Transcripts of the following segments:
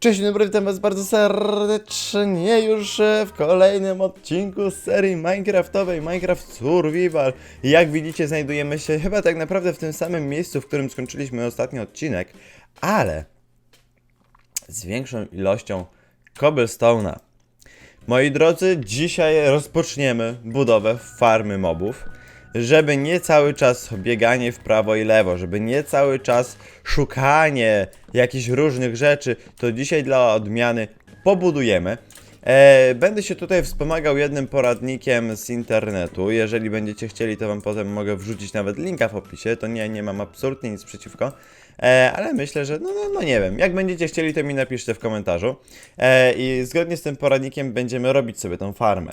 Cześć, dobry, witam was bardzo serdecznie już e, w kolejnym odcinku serii Minecraftowej Minecraft Survival. Jak widzicie, znajdujemy się chyba tak naprawdę w tym samym miejscu, w którym skończyliśmy ostatni odcinek, ale z większą ilością cobblestone'a. Moi drodzy, dzisiaj rozpoczniemy budowę farmy mobów, żeby nie cały czas bieganie w prawo i lewo, żeby nie cały czas szukanie jakichś różnych rzeczy, to dzisiaj dla odmiany pobudujemy. E, będę się tutaj wspomagał jednym poradnikiem z internetu. Jeżeli będziecie chcieli, to wam potem mogę wrzucić nawet linka w opisie. To nie, nie mam absolutnie nic przeciwko. E, ale myślę, że no, no, no nie wiem. Jak będziecie chcieli, to mi napiszcie w komentarzu. E, I zgodnie z tym poradnikiem będziemy robić sobie tą farmę.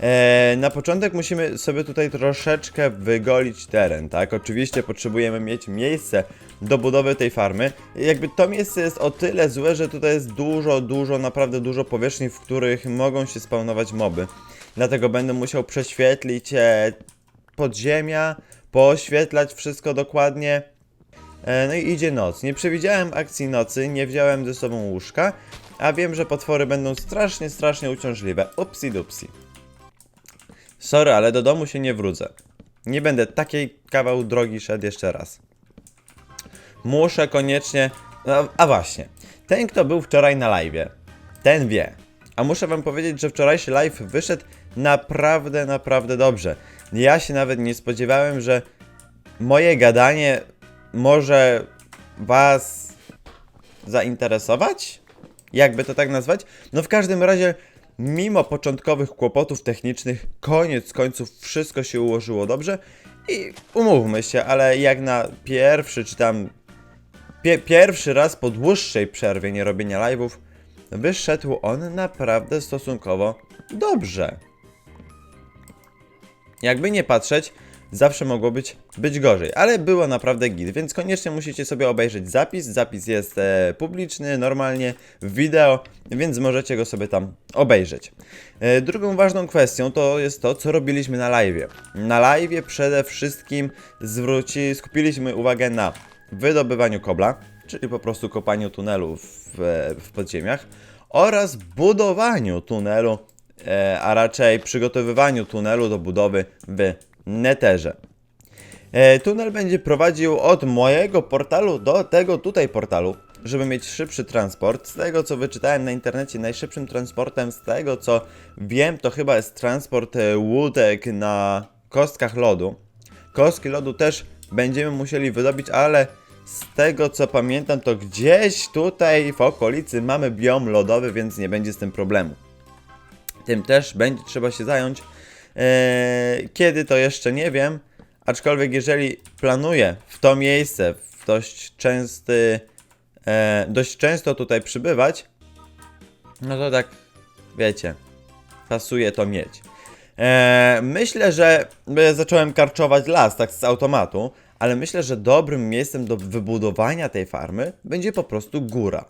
E, na początek musimy sobie tutaj troszeczkę wygolić teren, tak? Oczywiście potrzebujemy mieć miejsce do budowy tej farmy. Jakby to miejsce jest o tyle złe, że tutaj jest dużo, dużo, naprawdę dużo powierzchni, w których mogą się spawnować moby. Dlatego będę musiał prześwietlić e, podziemia, pooświetlać wszystko dokładnie. E, No i idzie noc. Nie przewidziałem akcji nocy, nie wziąłem ze sobą łóżka, a wiem, że potwory będą strasznie, strasznie uciążliwe. Upsi dupsi. Sorry, ale do domu się nie wrócę. Nie będę takiej kawał drogi szedł jeszcze raz. Muszę koniecznie. A, a właśnie. Ten, kto był wczoraj na live, ten wie. A muszę wam powiedzieć, że wczorajszy live wyszedł naprawdę, naprawdę dobrze. Ja się nawet nie spodziewałem, że moje gadanie może was zainteresować? Jakby to tak nazwać? No w każdym razie, mimo początkowych kłopotów technicznych, koniec końców wszystko się ułożyło dobrze i umówmy się, ale jak na pierwszy czy tam pie pierwszy raz po dłuższej przerwie nie robienia live'ów, wyszedł on naprawdę stosunkowo dobrze. Jakby nie patrzeć, zawsze mogło być, być gorzej, ale było naprawdę git, więc koniecznie musicie sobie obejrzeć zapis. Zapis jest e, publiczny, normalnie w wideo, więc możecie go sobie tam obejrzeć. E, drugą ważną kwestią to jest to, co robiliśmy na live. Na live przede wszystkim zwróci, skupiliśmy uwagę na wydobywaniu kobla, czyli po prostu kopaniu tunelu w, w podziemiach oraz budowaniu tunelu e, a raczej przygotowywaniu tunelu do budowy w Netherze. E, tunel będzie prowadził od mojego portalu do tego tutaj portalu, żeby mieć szybszy transport. Z tego co wyczytałem na internecie, najszybszym transportem, z tego co wiem, to chyba jest transport e, łódek na kostkach lodu. Kostki lodu też będziemy musieli wydobyć, ale z tego co pamiętam, to gdzieś tutaj w okolicy mamy biom lodowy, więc nie będzie z tym problemu. Tym też będzie trzeba się zająć. Eee, kiedy to jeszcze nie wiem, aczkolwiek jeżeli planuję w to miejsce w dość częsty, e, dość często tutaj przybywać, no to tak, wiecie, pasuje to mieć. Eee, myślę, że zacząłem karczować las tak z automatu, ale myślę, że dobrym miejscem do wybudowania tej farmy będzie po prostu góra.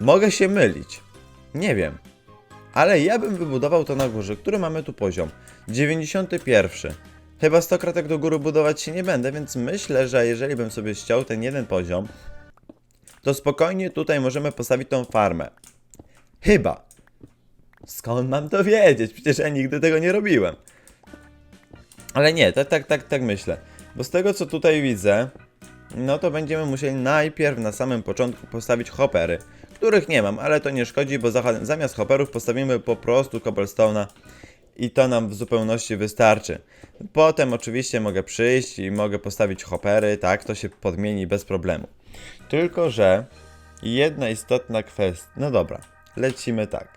Mogę się mylić. Nie wiem. Ale ja bym wybudował to na górze. Który mamy tu poziom? 91. Chyba 100 kratek do góry budować się nie będę, więc myślę, że jeżeli bym sobie ściął ten jeden poziom, to spokojnie tutaj możemy postawić tą farmę. Chyba. Skąd mam to wiedzieć? Przecież ja nigdy tego nie robiłem. Ale nie, tak, tak, tak, tak myślę. Bo z tego co tutaj widzę, no to będziemy musieli najpierw na samym początku postawić hopery, których nie mam, ale to nie szkodzi, bo zamiast hopperów postawimy po prostu cobblestone'a i to nam w zupełności wystarczy. Potem oczywiście mogę przyjść i mogę postawić hoppery, tak, to się podmieni bez problemu. Tylko, że jedna istotna kwestia, no dobra, lecimy tak.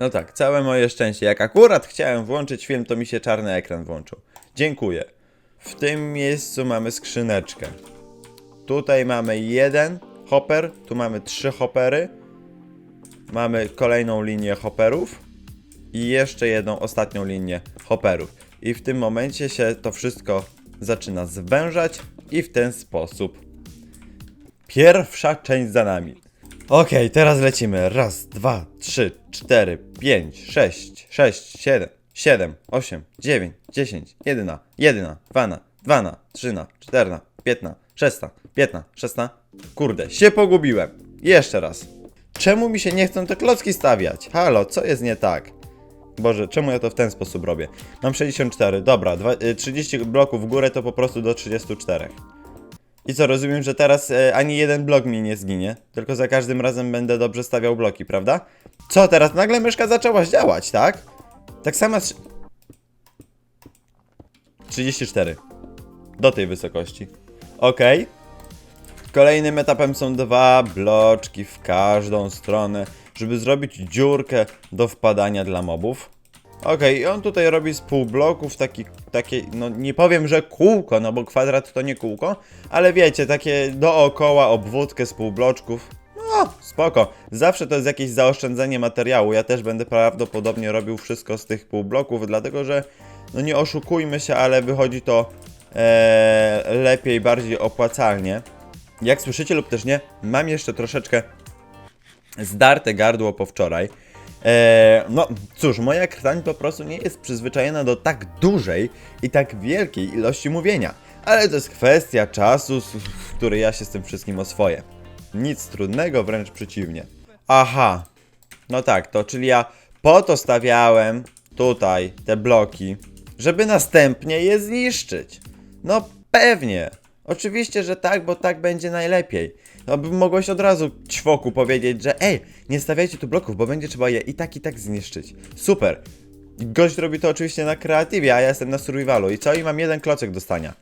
No tak, całe moje szczęście. Jak akurat chciałem włączyć film, to mi się czarny ekran włączył. Dziękuję. W tym miejscu mamy skrzyneczkę. Tutaj mamy jeden hopper, tu mamy trzy hoppery. Mamy kolejną linię hopperów i jeszcze jedną ostatnią linię hopperów. I w tym momencie się to wszystko zaczyna zwężać i w ten sposób pierwsza część za nami. Okej, teraz lecimy. Raz, dwa, trzy, cztery, pięć, sześć, sześć, siedem, siedem, osiem, dziewięć, dziesięć, jedyna, jedyna, dwana, dwana, trzyna, czterna, piętna, 16, 15, 16. Kurde, się pogubiłem. Jeszcze raz. Czemu mi się nie chcą te klocki stawiać? Halo, co jest nie tak? Boże, czemu ja to w ten sposób robię? Mam 64, dobra, dwa, y, 30 bloków w górę to po prostu do 34. I co, rozumiem, że teraz e, ani jeden blok mi nie zginie, tylko za każdym razem będę dobrze stawiał bloki, prawda? Co, teraz nagle myszka zaczęła działać, tak? Tak sama z... 34. Do tej wysokości. Okej. Kolejnym etapem są dwa bloczki w każdą stronę, żeby zrobić dziurkę do wpadania dla mobów. Okej, i on tutaj robi z pół bloków taki, takie, no nie powiem, że kółko, no bo kwadrat to nie kółko, ale wiecie, takie dookoła obwódkę z pół bloczków. No, spoko. Zawsze to jest jakieś zaoszczędzenie materiału. Ja też będę prawdopodobnie robił wszystko z tych pół bloków, dlatego że, no nie oszukujmy się, ale wychodzi to e, lepiej, bardziej opłacalnie. Jak słyszycie lub też nie, mam jeszcze troszeczkę zdarte gardło po wczoraj. Eee, no cóż, moja krtań po prostu nie jest przyzwyczajona do tak dużej i tak wielkiej ilości mówienia. Ale to jest kwestia czasu, w który ja się z tym wszystkim oswoję. Nic trudnego, wręcz przeciwnie. Aha, no tak, to czyli ja po to stawiałem tutaj te bloki, żeby następnie je zniszczyć. No pewnie. Oczywiście, że tak, bo tak będzie najlepiej. No by mogłeś od razu ćwoku powiedzieć, że ej, nie stawiajcie tu bloków, bo będzie trzeba je i tak i tak zniszczyć. Super. Gość robi to oczywiście na kreatywie, a ja jestem na survivalu. I co? I mam jeden klocek do stania.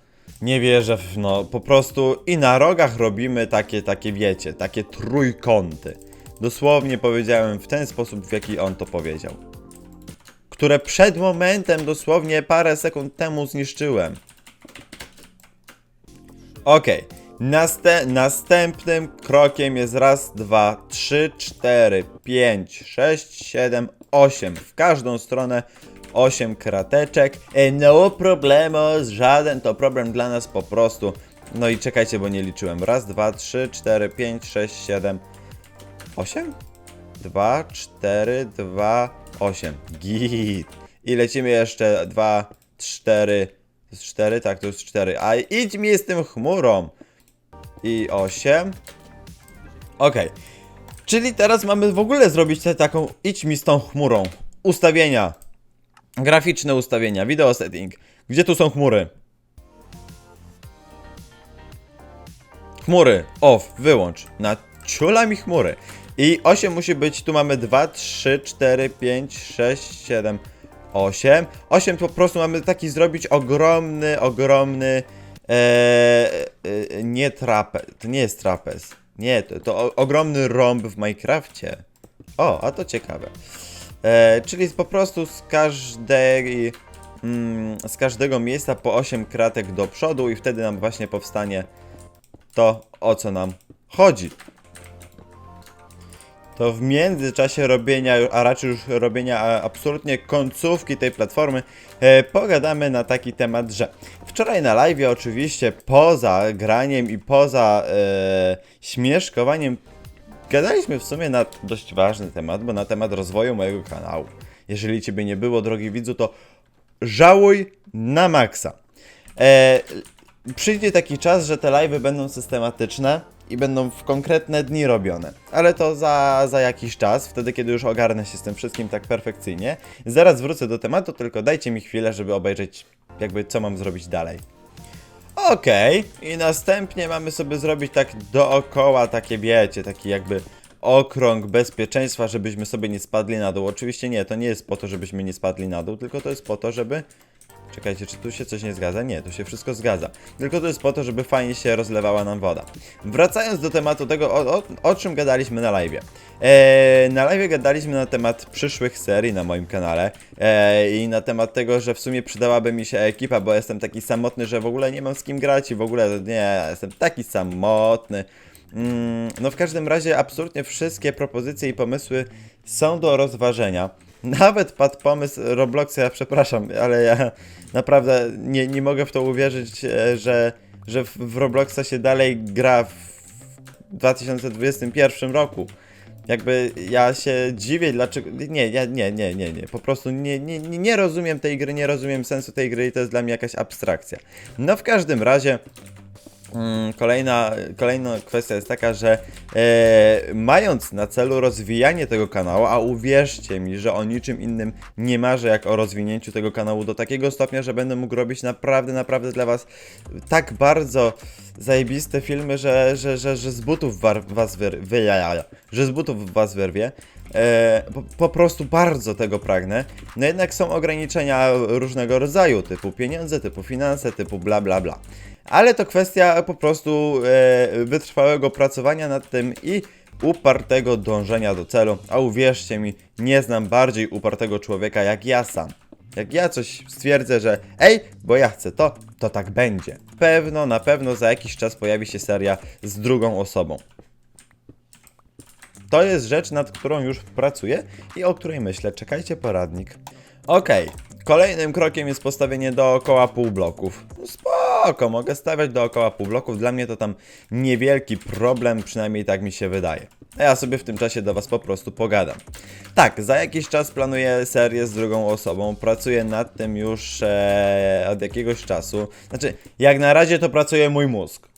Nie wierzę, w, no po prostu i na rogach robimy takie, takie wiecie, takie trójkąty. Dosłownie powiedziałem w ten sposób, w jaki on to powiedział. Które przed momentem, dosłownie parę sekund temu zniszczyłem. Okej. Naste następnym krokiem jest raz, dwa, trzy, cztery, pięć, sześć, siedem, osiem. W każdą stronę osiem krateczek. E, no problemu, żaden to problem dla nas po prostu. No i czekajcie, bo nie liczyłem. Raz, dwa, trzy, cztery, pięć, sześć, siedem, osiem? Dwa, cztery, dwa, osiem. Git. I lecimy jeszcze dwa, cztery. To jest cztery? Tak, to jest cztery. A idź mi z tym chmurą. I osiem. Okej. Czyli teraz mamy w ogóle zrobić tę taką idź mi z tą chmurą. Ustawienia. Graficzne ustawienia, video setting. Gdzie tu są chmury? Chmury, off, wyłącz. Na ciula mi chmury. I 8 musi być, tu mamy 2, 3, 4, 5, 6, 7, 8. 8 po prostu mamy taki zrobić ogromny, ogromny, e, e, nie trapez, to nie jest trapez. Nie, to, to ogromny rąb w Minecrafcie. O, a to ciekawe. E, czyli po prostu z każdej, mm, z każdego miejsca po 8 kratek do przodu i wtedy nam właśnie powstanie to, o co nam chodzi. To w międzyczasie robienia, a raczej już robienia absolutnie końcówki tej platformy, e, pogadamy na taki temat, że wczoraj na live oczywiście poza graniem i poza e, śmieszkowaniem gadaliśmy w sumie na dość ważny temat, bo na temat rozwoju mojego kanału. Jeżeli ciebie nie było, drogi widzu, to żałuj na maksa. E, przyjdzie taki czas, że te live'y będą systematyczne i będą w konkretne dni robione. Ale to za, za jakiś czas, wtedy kiedy już ogarnę się z tym wszystkim tak perfekcyjnie. Zaraz wrócę do tematu, tylko dajcie mi chwilę, żeby obejrzeć jakby co mam zrobić dalej. Okej, i następnie mamy sobie zrobić tak dookoła takie wiecie, taki jakby okrąg bezpieczeństwa, żebyśmy sobie nie spadli na dół. Oczywiście nie, to nie jest po to, żebyśmy nie spadli na dół, tylko to jest po to, żeby... Czekajcie, czy tu się coś nie zgadza? Nie, tu się wszystko zgadza. Tylko to jest po to, żeby fajnie się rozlewała nam woda. Wracając do tematu tego, o, o, o czym gadaliśmy na live. Eee, na live gadaliśmy na temat przyszłych serii na moim kanale eee, i na temat tego, że w sumie przydałaby mi się ekipa, bo jestem taki samotny, że w ogóle nie mam z kim grać i w ogóle nie, jestem taki samotny. Mm, no w każdym razie absolutnie wszystkie propozycje i pomysły są do rozważenia. Nawet padł pomysł Robloxa, ja przepraszam, ale ja naprawdę nie, nie mogę w to uwierzyć, e, że, że w, Robloxa się dalej gra w 2021 roku. Jakby ja się dziwię, dlaczego. Nie, ja, nie, nie, nie, nie. Po prostu nie, nie nie rozumiem tej gry, nie rozumiem sensu tej gry i to jest dla mnie jakaś abstrakcja. No w każdym razie. Mm, Kolejna, kolejna kwestia jest taka, że e, mając na celu rozwijanie tego kanału, a uwierzcie mi, że o niczym innym nie marzę jak o rozwinięciu tego kanału do takiego stopnia, że będę mógł robić naprawdę, naprawdę dla Was tak bardzo zajebiste filmy, że, że, że, że z butów Was wyr, wyjaja, że z butów Was wyrwie. E, po, po prostu bardzo tego pragnę. No jednak są ograniczenia różnego rodzaju, typu pieniądze, typu finanse, typu bla bla bla. Ale to kwestia po prostu e, wytrwałego pracowania nad tym i upartego dążenia do celu. A uwierzcie mi, nie znam bardziej upartego człowieka jak ja sam. Jak ja coś stwierdzę, że ej, bo ja chcę to, to tak będzie. Pewno, na pewno za jakiś czas pojawi się seria z drugą osobą. To jest rzecz, nad którą już pracuję i o której myślę. Czekajcie, poradnik. Okej, kolejnym krokiem jest postawienie dookoła półbloków. No Spoko, mogę stawiać dookoła półbloków. Dla mnie to tam niewielki problem, przynajmniej tak mi się wydaje. A ja sobie w tym czasie do Was po prostu pogadam. Tak, za jakiś czas planuję serię z drugą osobą. Pracuję nad tym już e, od jakiegoś czasu. Znaczy, jak na razie to pracuje mój mózg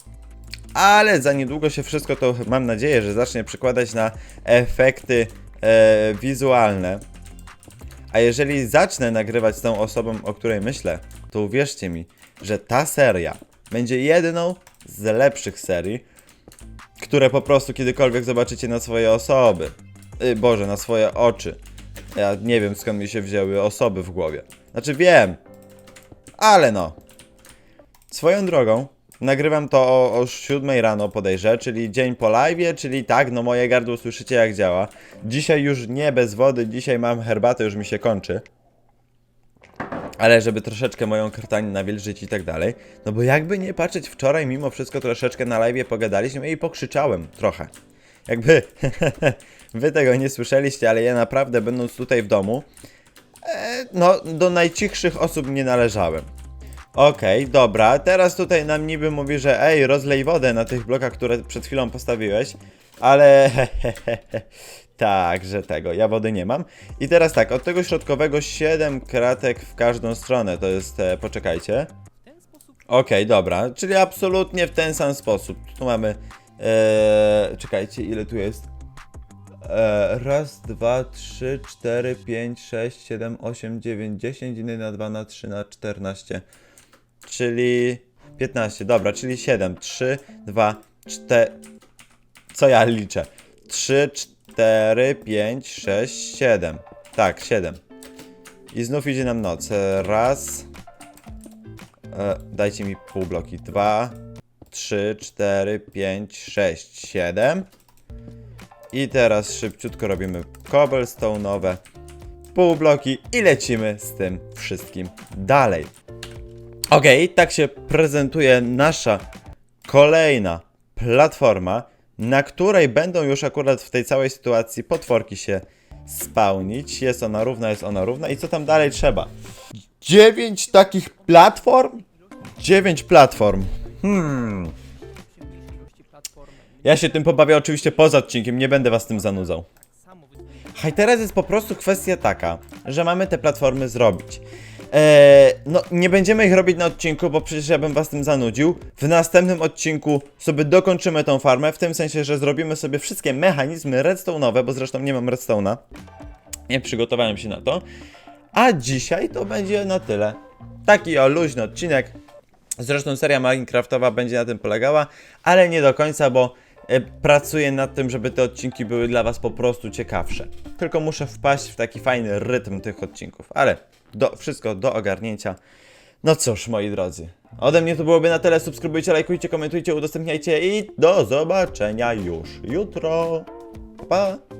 ale za niedługo się wszystko to mam nadzieję, że zacznie przekładać na efekty e, wizualne. A jeżeli zacznę nagrywać z tą osobą, o której myślę, to uwierzcie mi, że ta seria będzie jedną z lepszych serii, które po prostu kiedykolwiek zobaczycie na swoje osoby. Y, Boże, na swoje oczy. Ja nie wiem skąd mi się wzięły osoby w głowie. Znaczy wiem, ale no. Swoją drogą, nagrywam to o, o 7 rano podejrzę, czyli dzień po live, czyli tak, no moje gardło słyszycie jak działa. Dzisiaj już nie bez wody, dzisiaj mam herbatę, już mi się kończy. Ale żeby troszeczkę moją krtanię nawilżyć i tak dalej. No bo jakby nie patrzeć, wczoraj mimo wszystko troszeczkę na live pogadaliśmy i pokrzyczałem trochę. Jakby wy tego nie słyszeliście, ale ja naprawdę będąc tutaj w domu, e, no do najcichszych osób nie należałem. Okej, dobra, teraz tutaj nam niby mówi, że ej, rozlej wodę na tych blokach, które przed chwilą postawiłeś, ale tak, że tego, ja wody nie mam. I teraz tak, od tego środkowego 7 kratek w każdą stronę, to jest, e, poczekajcie. Okej, dobra, czyli absolutnie w ten sam sposób. Tu mamy, e, czekajcie, ile tu jest? E, raz, dwa, trzy, cztery, pięć, sześć, siedem, osiem, dziewięć, dziesięć, inny na dwa, na trzy, na czternaście. Czyli 15, dobra, czyli 7, 3, 2, 4. Co ja liczę? 3, 4, 5, 6, 7. Tak, 7. I znów idzie nam noc. Raz. E, dajcie mi pół bloki. 2, 3, 4, 5, 6, 7. I teraz szybciutko robimy cobblestone'owe pół bloki i lecimy z tym wszystkim dalej. Okej, tak się prezentuje nasza kolejna platforma, na której będą już akurat w tej całej sytuacji potworki się spełnić. Jest ona równa, jest ona równa. I co tam dalej trzeba? Dziewięć takich platform? Dziewięć platform. Hmm. Ja się tym pobawię oczywiście poza odcinkiem, nie będę was tym zanudzał. Hej, teraz jest po prostu kwestia taka, że mamy te platformy zrobić. Eee, no, nie będziemy ich robić na odcinku, bo przecież ja bym was tym zanudził. W następnym odcinku sobie dokończymy tą farmę, w tym sensie, że zrobimy sobie wszystkie mechanizmy redstone'owe, bo zresztą nie mam redstone'a. Nie przygotowałem się na to. A dzisiaj to będzie na tyle. Taki o luźny odcinek. Zresztą seria Minecraftowa będzie na tym polegała, ale nie do końca, bo e, pracuję nad tym, żeby te odcinki były dla Was po prostu ciekawsze. Tylko muszę wpaść w taki fajny rytm tych odcinków, ale do, wszystko do ogarnięcia. No cóż, moi drodzy, ode mnie to byłoby na tyle. Subskrybujcie, lajkujcie, komentujcie, udostępniajcie i do zobaczenia już jutro. Pa! pa.